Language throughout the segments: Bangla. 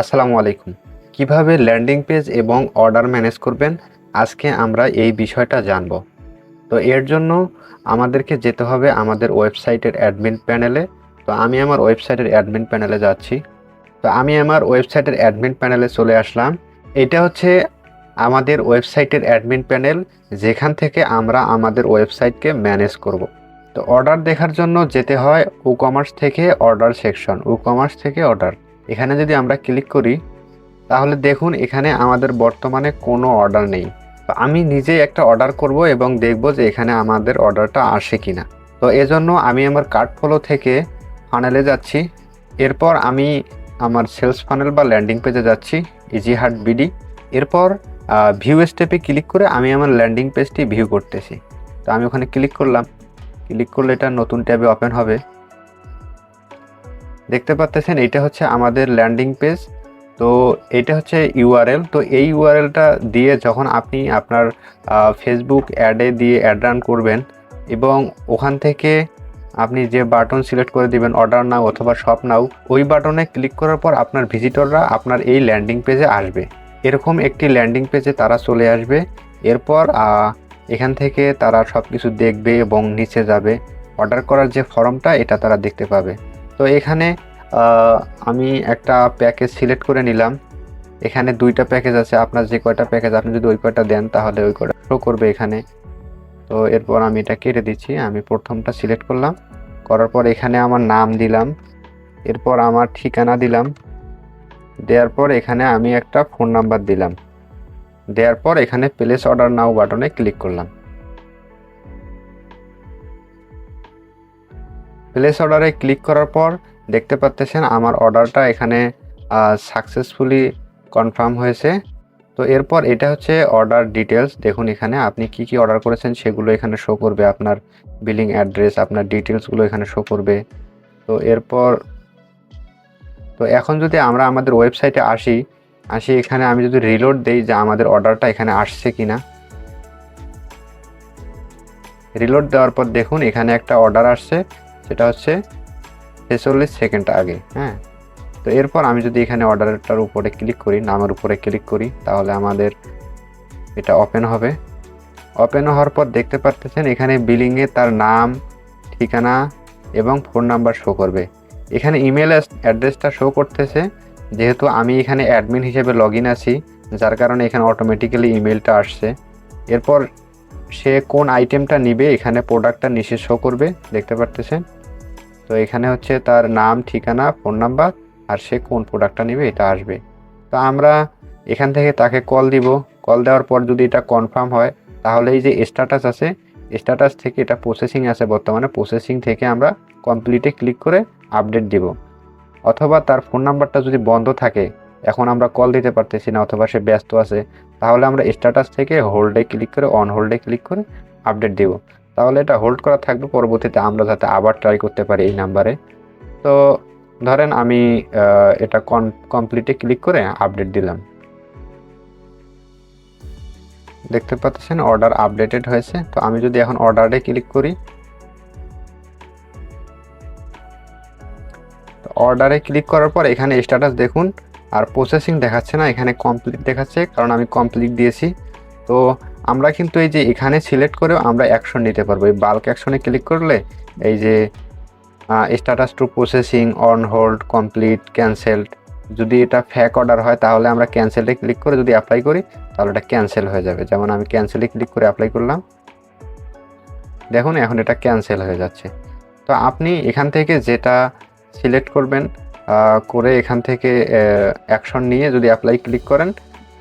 আসসালামু আলাইকুম। কীভাবে ল্যান্ডিং পেজ এবং অর্ডার ম্যানেজ করবেন? আজকে আমরা এই বিষয়টা জানব। তো এর জন্য আমাদেরকে যেতে হবে আমাদের ওয়েবসাইটের অ্যাডমিন প্যানেলে। তো আমি আমার ওয়েবসাইটের অ্যাডমিন প্যানেলে যাচ্ছি। তো আমি আমার ওয়েবসাইটের অ্যাডমিন প্যানেলে চলে আসলাম। এটা হচ্ছে আমাদের ওয়েবসাইটের অ্যাডমিন প্যানেল। যেখান থেকে আমরা আমাদের ওয়েবসাইটকে ম্যানেজ করব। তো অর্ডার দেখার জন্য যেতে হয় ই কমার্স থেকে অর্ডার সেকশন। ই কমার্স থেকে অর্ডার। এখানে যদি আমরা ক্লিক করি, তাহলে দেখুন এখানে আমাদের বর্তমানে কোনো অর্ডার নেই। তো আমি নিজে একটা অর্ডার করব এবং দেখব যে এখানে আমাদের অর্ডারটা আসে কিনা। তো এজন্য আমি আমার কার্ট ফলো থেকে ফানেলে যাচ্ছি। এরপর আমি আমার সেলস ফানেল বা ল্যান্ডিং পেজে যাচ্ছি ইজি হার্ট বিডি এরপর ভিউ স্টেপে ক্লিক করে আমি আমার ল্যান্ডিং পেজটি ভিউ করতেছি। তো আমি ওখানে ক্লিক করলাম। ক্লিক করলে এটা নতুন ট্যাবে ওপেন হবে। দেখতে পাচ্ছেন এটা হচ্ছে আমাদের ল্যান্ডিং পেজ তো এটা হচ্ছে ইউআরএল তো এই ইউআরএলটা দিয়ে যখন আপনি আপনার ফেসবুক অ্যাডে দিয়ে অ্যাড রান করবেন এবং ওখান থেকে আপনি যে বাটন সিলেক্ট করে দিবেন অর্ডার নাও অথবা শপ নাও ওই বাটনে ক্লিক করার পর আপনার ভিজিটররা আপনার এই ল্যান্ডিং পেজে আসবে। এরকম একটি ল্যান্ডিং পেজে তারা চলে আসবে। এরপর এখান থেকে তারা সব কিছু দেখবে এবং নিচে যাবে। অর্ডার করার যে ফর্মটা এটা তারা দেখতে পাবে। তো এখানে আমি একটা প্যাকেজ সিলেক্ট করে নিলাম। এখানে দুইটা প্যাকেজ আছে, আপনার যে কয়টা প্যাকেজ আপনি যদি ওই কয়টা দেন তাহলে ওই কয়টা শো করবে এখানে। তো এরপর আমি এটা কেটে দিচ্ছি, আমি প্রথমটা সিলেক্ট করলাম। করার পর এখানে আমার নাম দিলাম, এরপর আমার ঠিকানা দিলাম। দেওয়ার পর এখানে আমি একটা ফোন নাম্বার দিলাম। দেওয়ার পর এখানে প্লেস অর্ডার নাও বাটনে ক্লিক করলাম। প্লেস অর্ডারে ক্লিক করার পর দেখতে পাচ্ছেন আমার অর্ডারটা এখানে সাকসেসফুলি কনফার্ম হয়েছে। তো এরপর এটা হচ্ছে অর্ডার ডিটেলস দেখুন এখানে আপনি কি কি অর্ডার করেছেন সেগুলো এখানে শো করবে, আপনার বিলিং অ্যাড্রেস আপনার ডিটেলসগুলো এখানে শো করবে। তো এরপর, তো এখন যদি আমরা আমাদের ওয়েবসাইটে আসি আসি এখানে আমি যদি রিলোড দেই যে আমাদের অর্ডারটা এখানে আসছে কি না রিলোড দেওয়ার পর দেখুন এখানে একটা অর্ডার আসছে। সেটা হচ্ছে ছেচল্লিশ সেকেন্ড আগে হ্যাঁ? তো এরপর আমি যদি এখানে অর্ডারটার উপরে ক্লিক করি, নামের উপরে ক্লিক করি, তাহলে আমাদের এটা ওপেন হবে। ওপেন হওয়ার পর দেখতে পারতেছেন এখানে বিলিংয়ে তার নাম, ঠিকানা এবং ফোন নাম্বার শো করবে। এখানে ইমেল অ্যাড্রেসটা শো করতেছে, যেহেতু আমি এখানে অ্যাডমিন হিসেবে লগ ইন আছি, যার কারণে এখানে অটোমেটিক্যালি ইমেলটা আসছে। এরপর সে কোন আইটেমটা নিবে, এখানে প্রোডাক্টটা নিচে শো করবে, দেখতে পারতেছেন? তো এখানে হচ্ছে তার নাম, ঠিকানা ফোন নাম্বার আর সে কোন প্রোডাক্টটা নেবে এটা আসবে। তো আমরা এখান থেকে তাকে কল দিব। কল দেওয়ার পর যদি এটা কনফার্ম হয়, তাহলে এই যে স্ট্যাটাস আছে স্ট্যাটাস থেকে এটা প্রসেসিং আছে বর্তমানে। প্রসেসিং থেকে আমরা কমপ্লিটে ক্লিক করে আপডেট দিব। অথবা তার ফোন নাম্বারটা যদি বন্ধ থাকে, এখন আমরা কল দিতে পারতেছি না অথবা সে ব্যস্ত আছে, তাহলে আমরা স্ট্যাটাস থেকে হোল্ডে ক্লিক করে অন হোল্ডে ক্লিক করে আপডেট দিব। তাহলে এটা হোল্ড করা থাকবে, পরবর্তীতে আমরা যাতে আবার ট্রাই করতে পারি এই নাম্বারে তো ধরেন আমি এটা কমপ্লিটে ক্লিক করে আপডেট দিলাম। দেখতে পাচ্ছেন অর্ডার আপডেটেড হয়েছে। তো আমি যদি এখন অর্ডারে ক্লিক করি অর্ডারে ক্লিক করার পর এখানে স্ট্যাটাস দেখুন, আর প্রসেসিং দেখাচ্ছে না, এখানে কমপ্লিট দেখাচ্ছে, কারণ আমি কমপ্লিট দিয়েছি। তো আমরা কিন্তু এই যে এখানে সিলেক্ট করেও আমরা অ্যাকশন নিতে পারব। এই বাল্ক অ্যাকশনে ক্লিক করলে এই যে status to processing on hold complete cancelled যদি এটা ফ্যাক অর্ডার হয় তাহলে আমরা ক্যান্সেলে ক্লিক করে যদি অ্যাপ্লাই করি, তাহলে এটা ক্যান্সেল হয়ে যাবে। যেমন আমি ক্যান্সেলে ক্লিক করে অ্যাপ্লাই করলাম। দেখুন এখন এটা ক্যান্সেল হয়ে যাচ্ছে। তো আপনি এখান থেকে যেটা সিলেক্ট করবেন করে এখান থেকে অ্যাকশন নিয়ে যদি অ্যাপ্লাই ক্লিক করেন,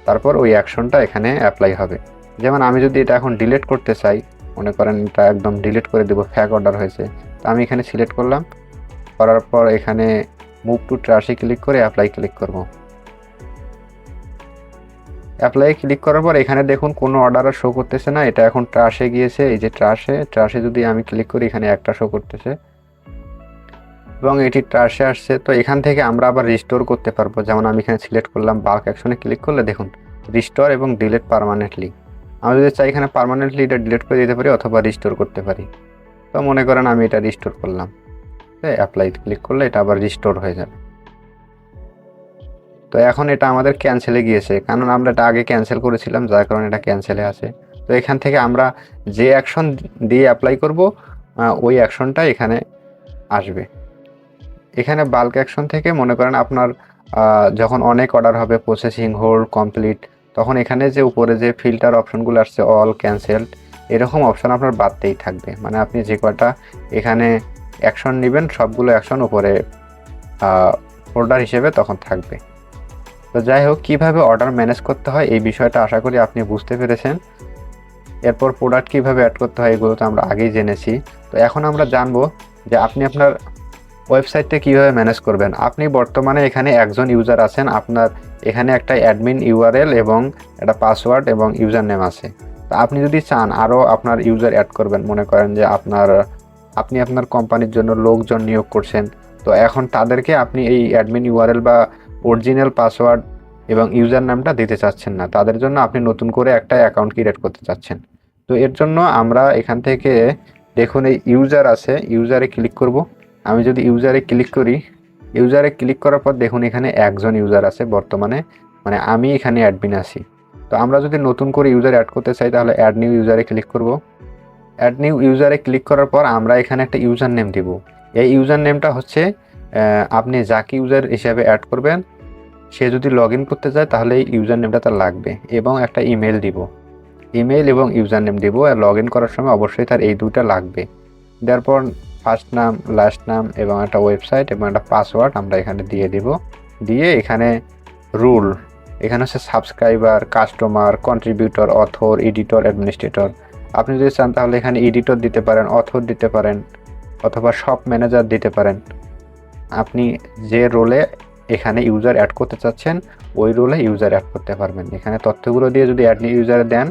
তারপর ওই অ্যাকশনটা এখানে অ্যাপ্লাই হবে। যেমন আমি যদি এটা এখন ডিলিট করতে চাই, মনে করেন এটা একদম ডিলিট করে দেবো ফ্যাক অর্ডার হয়েছে, তো আমি এখানে সিলেক্ট করলাম, করার পর এখানে মুভ টু ট্রাশে ক্লিক করে অ্যাপ্লাই ক্লিক করব। অ্যাপ্লাই ক্লিক করার পর এখানে দেখুন কোনো অর্ডার শো করতেছে না, এটা এখন ট্রাশে গিয়েছে, এই যে ট্রাশে ট্রাশে যদি আমি ক্লিক করি এখানে একটা শো করতেছে। এবং এটি ট্রাশে আসছে, তো এখান থেকে আমরা আবার রিস্টোর করতে পারব, যেমন আমি এখানে সিলেক্ট করলাম বাল্ক অ্যাকশনে ক্লিক করলে দেখুন রিস্টোর এবং ডিলেট পারমানেন্টলি আমি যদি চাই এখানে পারমানেন্টলি এটা ডিলিট করে দিতে পারি অথবা রিস্টোর করতে পারি। তো মনে করেন আমি এটা রিস্টোর করলাম। অ্যাপ্লাই ক্লিক করলে এটা আবার রিস্টোর হয়ে যাবে। তো এখন এটা আমাদের ক্যান্সেলে গিয়েছে, কারণ আমরা এটা আগে ক্যান্সেল করেছিলাম, যার কারণে এটা ক্যান্সেলে আছে। তো এখান থেকে আমরা যে অ্যাকশন দিয়ে অ্যাপ্লাই করব ওই অ্যাকশনটা এখানে আসবে। এখানে বাল্ক অ্যাকশন থেকে মনে করেন আপনার যখন অনেক অর্ডার হবে প্রসেসিং হোল্ড কমপ্লিট তখন এখানে যে উপরে যে ফিল্টার অপশনগুলো আসছে অল ক্যান্সেলড এরকম অপশন আপনার বাদতেই থাকবে। মানে আপনি যে কয়টা এখানে অ্যাকশন নেবেন, সবগুলো অ্যাকশন উপরে ফোল্ডার হিসেবে তখন থাকবে। তো যাই হোক, কীভাবে অর্ডার ম্যানেজ করতে হয়, এই বিষয়টা আশা করি আপনি বুঝতে পেরেছেন। এরপর প্রোডাক্ট কীভাবে অ্যাড করতে হয়, এগুলো তো আমরা আগেই জেনেছি। তো এখন আমরা জানব যে আপনি আপনার ওয়েবসাইটটা কীভাবে ম্যানেজ করবেন? আপনি বর্তমানে এখানে একজন ইউজার আছেন। আপনার এখানে একটা অ্যাডমিন ইউআরএল এবং একটা পাসওয়ার্ড এবং ইউজার নেম আছে। তো আপনি যদি চান আরও আপনার ইউজার অ্যাড করবেন, মনে করেন যে আপনার, আপনি আপনার কোম্পানির জন্য লোকজন নিয়োগ করছেন, তো এখন তাদেরকে আপনি এই অ্যাডমিন ইউআরএল বা অরিজিনাল পাসওয়ার্ড এবং ইউজার নামটা দিতে চাচ্ছেন না। তাদের জন্য আপনি নতুন করে একটা অ্যাকাউন্ট ক্রিয়েট করতে চাচ্ছেন। তো এর জন্য আমরা এখান থেকে দেখুন, এই ইউজার আছে, ইউজারে ক্লিক করব। আমি যদি ইউজারে ক্লিক করি ইউজারে ক্লিক করার পর দেখুন এখানে একজন ইউজার আছে বর্তমানে মানে আমি এখানে অ্যাডমিন আছি। তো আমরা যদি নতুন করে ইউজার অ্যাড করতে চাই, তাহলে অ্যাড নিউ ইউজারে ক্লিক করব। অ্যাড নিউ ইউজারে ক্লিক করার পর আমরা এখানে একটা ইউজার নেম দিব। এই ইউজার নেমটা হচ্ছে আপনি যাকে ইউজার হিসাবে অ্যাড করবেন, সে যদি লগ করতে চায়, তাহলে এই ইউজার নেমটা তার লাগবে এবং একটা ইমেল দিব। ইমেল এবং ইউজার নেম দিব। আর লগ ইন করার সময় অবশ্যই তার এই দুটো লাগবে। দেওয়ার পর ফার্স্ট নাম লাস্ট নাম এবং একটা ওয়েবসাইট এবং একটা পাসওয়ার্ড আমরা এখানে দিয়ে দিব। দিয়ে এখানে রুল এখানে হচ্ছে subscriber customer contributor author editor administrator আপনি যদি চান তাহলে এখানে এডিটর দিতে পারেন অথর দিতে পারেন অথবা শপ ম্যানেজার দিতে পারেন। আপনি যে রোলে এখানে ইউজার অ্যাড করতে চাচ্ছেন, ওই রোলে ইউজার অ্যাড করতে পারবেন। এখানে তথ্যগুলো দিয়ে যদি অ্যাড ইউজারে দেন,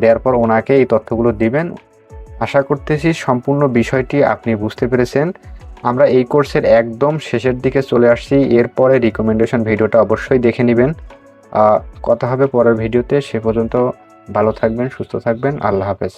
দেওয়ার পর ওনাকে এই তথ্যগুলো দিবেন আশা করতেছি সম্পূর্ণ বিষয়টি আপনি বুঝতে পেরেছেন। আমরা এই কোর্সের একদম শেষের দিকে চলে আসছি। এরপরে রিকমেন্ডেশন ভিডিওটা অবশ্যই দেখে নেবেন। কথা হবে পরের ভিডিওতে। সে পর্যন্ত ভালো থাকবেন, সুস্থ থাকবেন। আল্লাহ হাফেজ।